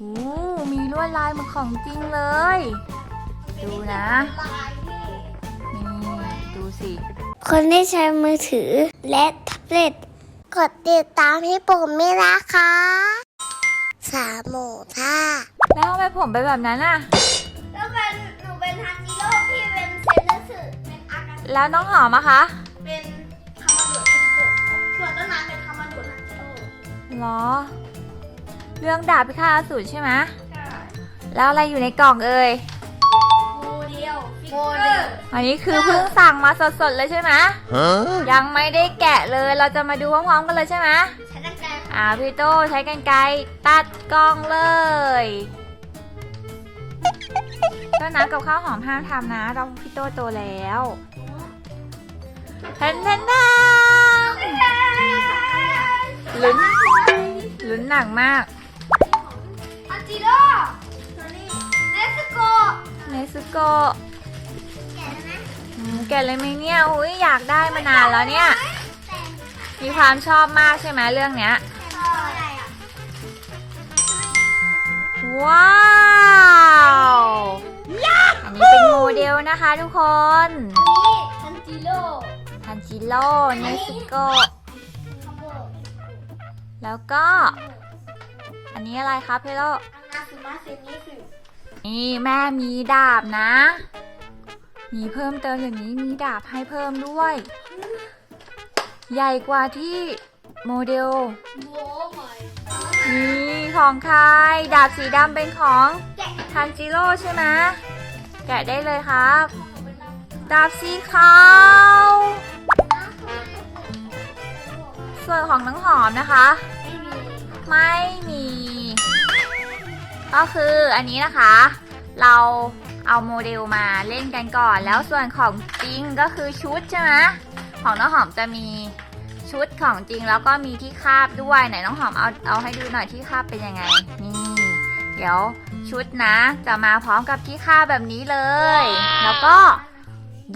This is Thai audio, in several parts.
โอ้มีลวดลายเหมือนของจริงเลย ดูนะ นี่ดูสิ คนที่ใช้มือถือและแท็บเล็ตกดติดตามให้ผมไม่นะคะสามหมูท่าแล้วทำไมผมไปนแบบนั้นอะ แล้วเป็นหนูเป็นฮันจิโร่พี่เป็นเซนเตอร์สึเป็นอากาแล้วน้องหอมอะคะเป็นคามาดุชิโกะส่วนต้นน้ำเป็นคามาดุฮันจิโร่เหรอ เรื่องดาบพิฆาตอสูรใช่ไหมใช่แล้วอะไรอยู่ในกล่องเอ่ยโมเดลฟิกเกอร์อันนี้คือเพิ่งสั่งมาสดๆเลยใช่ไหม Huh? ยังไม่ได้แกะเลยเราจะมาดูพร้อมๆกันเลยใช่ไหมใช้ตั้งใจอ่าพี่โตใช้กันไกรตัดกล้องเลยต้นน้ำกับข้าวหอมห้ามทำนะเราพี่โตโตแล้วเทนเทนทางลุ้นลุ้นหนักมากฮัน จิโร่ตัวนี้เนสโกะเนสโกะแกะไหมอืมแกะเลยไหมเนี่ยอุ้ยอยากได้มานานแล้วเนี่ย มีความชอบมากใช่ไหมเรื่องเนี้ยอะไรอะว้าวอันนี้เป็นโมเดลนะคะทุกคนนี่ฮันจิโร่ทันจิโร่เนสโกะคาโบแล้วก็ อันนี้อะไรครับเพโล อังนาซึมะเซนิสึนี่แม่มีดาบนะ มีเพิ่มเติมอย่างนี้มีดาบให้เพิ่มด้วย ใหญ่กว่าที่โมเดลโว้หม่นี่ของใครดาบสีดำเป็นของทันจิโร่ใช่ไหมแกะได้เลยครับ ดาบสีขาวส่วนของน้องหอมนะคะ ไม่มีไม่มี ก็คืออันนี้นะคะ เราเอาโมเดลมาเล่นกันก่อน แล้วส่วนของจริงก็คือชุดใช่ไหมของน้องหอมจะมีชุดของจริงแล้วก็มีที่คาบด้วยไหนน้องหอมเอาเอาให้ดูหน่อยที่คาบเป็นยังไง นี่ เดี๋ยวชุดนะ จะมาพร้อมกับที่คาบแบบนี้เลย แล้วก็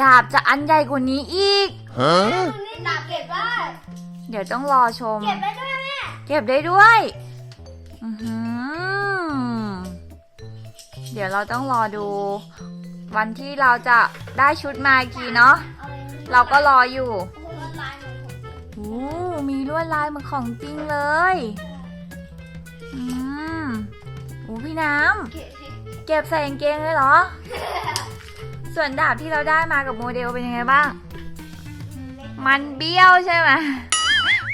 ดาบจะอันใหญ่กว่านี้อีก Huh? นี่ดาบเก็บได้เดี๋ยวต้องรอชม เก็บได้ด้วยแม่ เก็บได้ด้วย อือหือ เดี๋ยวเราต้องรอดู วันที่เราจะได้ชุดมาอีกทีเนาะเราก็รออยู่ลายเหมือนของจริงโอ้มีลวดลายเหมือนของจริงเลย อืมโอ้พี่น้ำเก็บใส่กางเกงเลยเหรอ ส่วนดาบที่เราได้มากับโมเดลเป็นยังไงบ้าง มันเบี้ยวใช่ไหม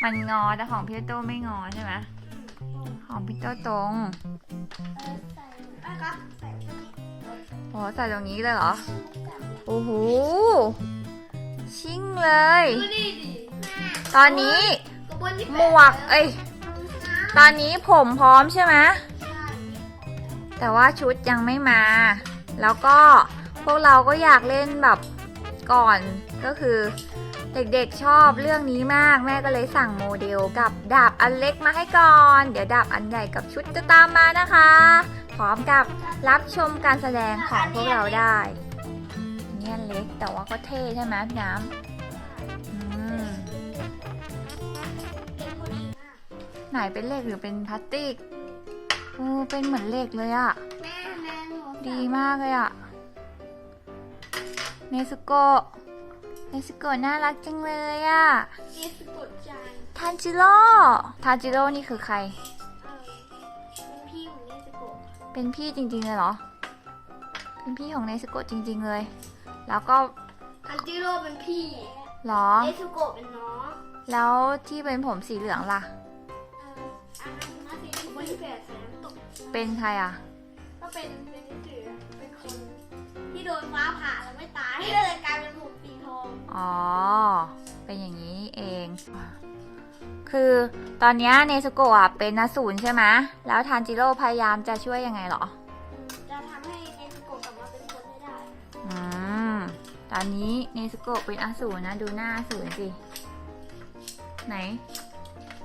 มันงอแต่ของพี่โตไม่งอใช่ไหมของพี่โตตรง ใส่อะครับใส่ตรงนี้โอ้ใส่ตรงนี้เลยเหรอ โอ้โห ชิ่งเลย ดูดิดิตอนนี้กระบวนที่หมวก เอ้ย ตอนนี้ผมพร้อมใช่ไหม แต่ว่าชุดยังไม่มา แล้วก็พวกเราก็อยากเล่นแบบก่อนก็คือเด็กๆชอบเรื่องนี้มากแม่ก็เลยสั่งโมเดลกับดาบอันเล็กมาให้ก่อน เดี๋ยวดาบอันใหญ่กับชุดจะตามมานะคะ พร้อมกับรับชมการแสดงของพวกเราได้ เนี่ยเล็กแต่ว่าก็เท่ใช่ไหมพี่น้ำอืมไหนเป็นเหล็กหรือเป็นพลาสติกโอ้เป็นเหมือนเหล็กเลยอะแม่แม่หนูดีมากเลยอะเนสโกะเนสโกะน่ารักจังเลยอะเอสกดใจทันจิโร่ทันจิโร่นี่คือใคร เป็นพี่จริงๆเลยเหรอ เป็นพี่ของเนสโกะจริง ๆเลย แล้วก็ฮันจิโร่เป็นพี่เหรอ เอสโกะเป็นน้องแล้วที่เป็นผมสีเหลืองล่ะ เอออันนั้นน่าจะเป็นคนที่แปดแสนตก เป็นใครอะก็เป็นเป็นนิสือเป็นคน ที่โดนฟ้าผ่าแล้วไม่ตายก็เลยกลายเป็นผมสีทอง อ๋อ เป็นอย่างนี้เอง คือตอนเนี้ยเนสโกะอะเป็นนสูรใช่ไหมแล้วทันจิโร่พยายามจะช่วยยังไงเหรอ จะทำให้เอสโกะกลับมาเป็นคนได้ได้ อืม ตอนนี้เนสโกะเป็นอสูรนะ ดูหน้าอสูรสิ ไหน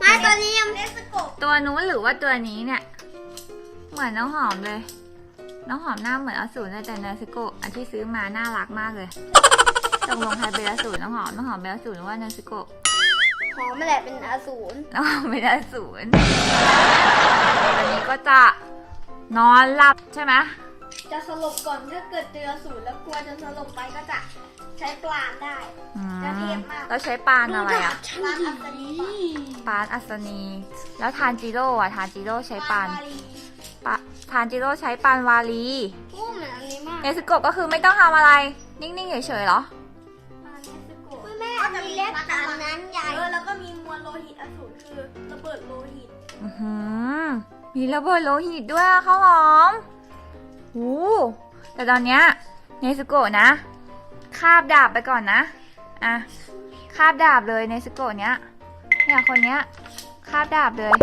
มาตอนนี้ยังเอสโกะตัวนู้นหรือว่าตัวนี้เนี่ย เหมือนน้องหอมเลย น้องหอมหน้าเหมือนอสูรเลยแต่เนสโกะอันที่ซื้อมาน่ารักมากเลยตกลงใครเป็นอสูรน้องหอม น้องหอมเป็นอสูรหรือว่าเนสโกะห อมไม่แหละเป็นอสูรน้องหอมเป็นอสูรอันนี้ก็จะนอนหลับใช่ไหมจะสลบก่อนถ้าเกิดเจอศูนย์แล้วกลัวจะสลบไปก็จะใช้ปลาได้ อืมจะเทพมาก แล้วใช้ปานอะไรอะ ปลาอัศนีปานอัศนี แล้วทานจิโร่อะทานจิโร่ใช้ปานวาลีปะทานจิโร่ใช้ปานวาลีพูดเหมือนอันนี้มาก เนสโกะก็คือไม่ต้องทำอะไร นิ่งๆเฉยๆเหรอปลาเนสโกะแม่อันนี้เล็กแต่อันนั้นใหญ่เออแล้วก็มีมวลโลหิตอสูรคือระเบิดโลหิตอือหือมีระเบิดโลหิตด้วยอะข้าวหอมโอ้แต่ตอนเนี้ยเนสโกะนะ คาบดาบไปก่อนนะ อะ คาบดาบเลยเนสโกะเนี้ย เนี่ยคนเนี้ย คาบดาบเลย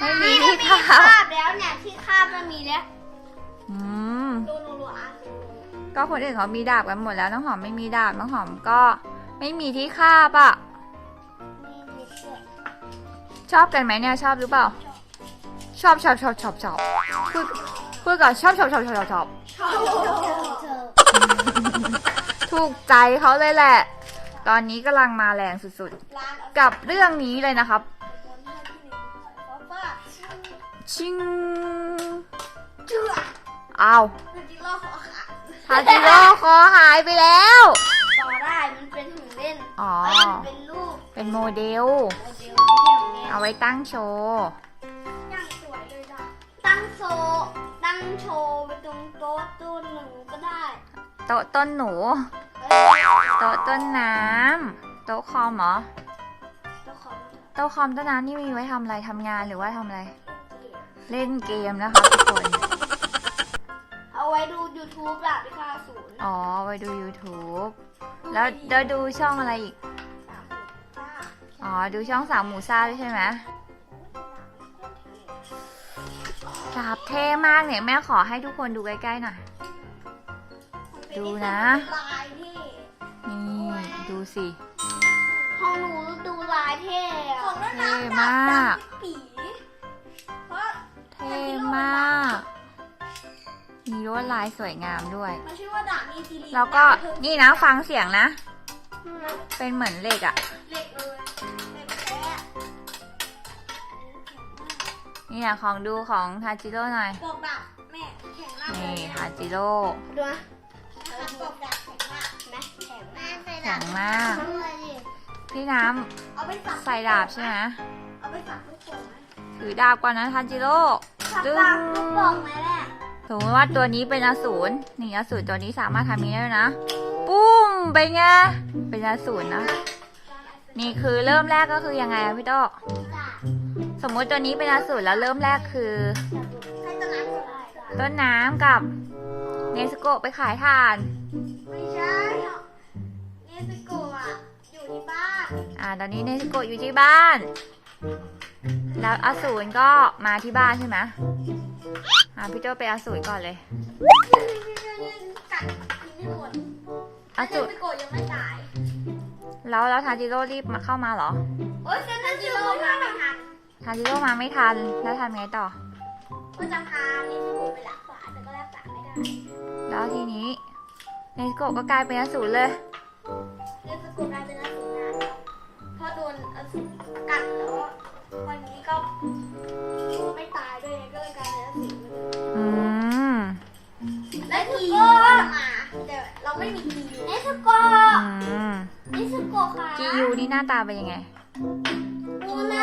ไม่มีที่มีคาคาบบแล้วเนี่ยที่คาบมันมีแล้วอืม โดนโนโรอาร์ก็คนอื่นเขามีดาบกันหมดแล้วน้องหอมไม่มีดาบน้องหอมก็ ไม่มีที่คาบอะชอบกันไหมเนี่ยชอบหรือเปล่า ชอบชอบชอบชอบชอบพูดพูดก่อนชอบชอบชอบชอบชอบชอบถูกใจเขาเลยแหละ ตอนนี้กำลังมาแรงสุดๆ กับเรื่องนี้เลยนะครับ ชิงเจ้าวจริงๆเอาทาจิโร่คอหาย เป็นโมเดลโมเดลไม่ใช่ของเล่นเอาไว้ตั้งโชว์ย่างสวยเลยจ้ะตั้งโชว์ตั้งโชว์ไปตรงโต๊ะตู้หนึ่งก็ได้โต๊ะต้นหนู เออโต๊ะต้นน้ำโต๊ะคอมเหรอ เจ้าของโต๊ะคอมต้นน้ำนี่มีไว้ทำอะไรทำงานหรือว่าทำอะไรเล่นเกมนะครับทุกคน เอาไว้ดู YouTube ล่ะพิฆาตศูนย์อ๋อไว้ดู YouTube แล้วแล้วดูช่องอะไรอีกสามสิบห้า อ๋อ ดูช่องสามหมูซ่าด้วยใช่ไหมดาบเท่มากเนี่ย แม่ขอให้ทุกคนดูใกล้ๆหน่อย ดูนะ ลายที่นี่ ดูสิ ของหนูดูลายเท่อะของน้องเท่น้ำมากปีเพราะเท่มาก มีลวดลายสวยงามด้วย มันชื่อว่าดาบอีซีรีแล้วก็นี่นะฟังเสียงนะ เป็นเหมือนเหล็กอะ นี่นะของดูของทาจิโร่หน่อยบอกดาบแม่แข็งมากเลนี่ยทาจิโร่ดูนะนะคะบอกดาบแข็งมากนะแข็งมากแข็งมากทำอะไรดิพี่น้เอาไปสับำใส่ดาบใช่ไหมเอาไปสับลูกโป่งไหมถือดาบก่อนนะทาจิโร่ สับดึงดาบลูกโป่งไหมแม่สมมติว่าตัวนี้เป็นอสูรนี่อสูรตัวนี้สามารถทำนี้ได้ด้วยนะ ปุ้มเป็นไง เป็นอสูรนะ นี่คือเริ่มแรกก็คือยังไงอะพี่โต สมมุติตัวนี้เป็นอสูรแล้วเริ่มแรกคือให้ต้นน้ำก็ได้ต้นน้ำกับเนสโกะไปขายถ่าน ไม่ใช่เนสโกะอะอยู่ที่บ้านอ่าตอนนี้เนสโกะอยู่ที่บ้าน แล้วอสูรก็มาที่บ้านใช่ไหมอ่าพี่โตไปนอสูรก่อนเลยกัดกินให้หมดอสูรเนสโกะยังไม่ตายแล้วแล้วทาจิโร่รีบมาเข้ามาเหรอ โอ๊ยเซนจิโร่มาไม่ทัน ทาจิโร่มาไม่ทัน แล้วทำไงต่อ ก็จะพาเนสโกะไปรักษาแต่ก็รักษาไม่ได้ แล้วทีนี้เนสโกะก็กลายเป็นอสูรเลย เนสโกะกลายเป็นอสูรนะเพราะโดนอสูรกัดแล้ววันนี้ก็ไม่ตายด้วยไงก็เลยกลายเป็นอสูรอืมและกีมาแต่เราไม่มีกีเนสโกะอืมเนสโกะค่ะจียูนี่หน้าตาเป็นยังไงดูห น้า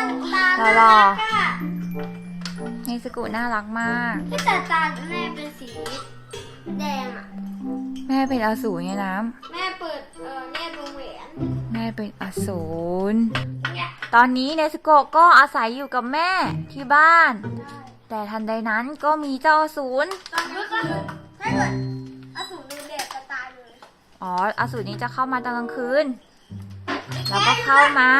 ตาหล่อเนสโกะน่ารักมากที่แต่ตาแม่เป็นสีแดงอะแม่เป็นอสูรไงน้แม่เปิดเออแม่วงแหวนำแม่เป็นอสูร เนี่ยตอนนี้เนสโกะก็อาศัยอยู่กับแม่ที่บ้าน แต่ทันใดนั้นก็มีเจ้าอสูร ตอนนี้ก็ถ้าเกิดอสูรโดนแดดจะตายเลยอ๋อ อสูรนี้จะเข้ามาตอนกลางคืน แล้วก็เข้ามา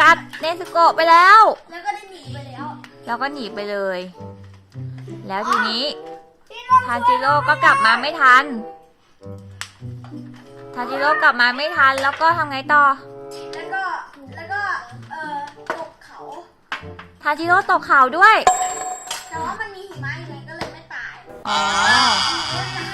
กัดเนสโกะไปแล้ว แล้วก็ได้หนีไปแล้วแล้วก็หนีไปเลย แล้วทีนี้ทาจิโร่ก็กลับมาไม่ทัน ทาจิโร่กลับมาไม่ทัน แล้วก็ทำไงต่อ แล้วก็ แล้วก็ เออตกเขา ทาจิโร่ตกเขาด้วย แต่ว่ามันมีหิมะอยู่ไงก็เลยไม่ตายอ๋อ ก็จะเข้ามา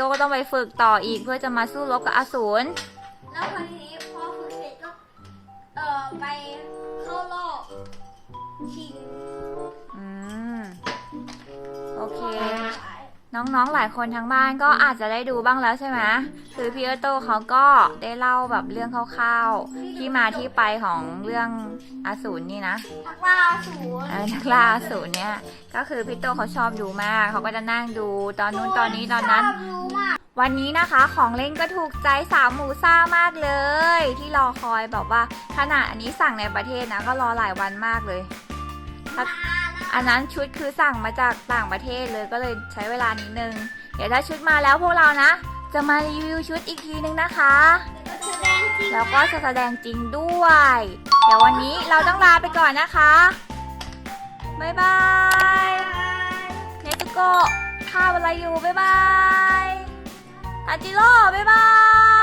โร่ก็ต้องไปฝึกต่ออีกเพื่อจะมาสู้รบกับอสูร แล้วคราวนี้พอฝึกเสร็จก็เอ่อไปเข้ารอบชิงอืม โอเค น้องๆ หลายคนทั้งบ้านก็อาจจะได้ดูบ้างแล้วใช่ไหมคือพี่เอโตเขาก็ได้เล่าแบบเรื่องคร่าวๆ ที่มาที่ไปของเรื่องอสูรนี่นะนักล่าศูนย์เออนักล่าอสูรเนี่ยก็คือพี่โตเขาชอบดูมาก เขาก็จะนั่งดูตอนนู้นตอนนี้ตอนนั้นชอบรู้มากวันนี้นะคะของเล่นก็ถูกใจสาวหมูซ่ามากเลย ที่รอคอยแบบว่าขนาดอันนี้สั่งในประเทศนะก็รอหลายวันมากเลยถ้า อันนั้นชุดคือสั่งมาจากต่างประเทศเลยก็เลยใช้เวลานิดนึง เดี๋ยวถ้าชุดมาแล้วพวกเรานะ จะมารีวิวชุดอีกทีนึงนะคะ แล้วก็จะแสดงจริงด้วย เดี๋ยววันนี้เราต้องลาไปก่อนนะคะ บ๊ายบายเนตุโกะข้าวอะไรอยู่บ๊ายบายทาจิโร่บ๊ายบาย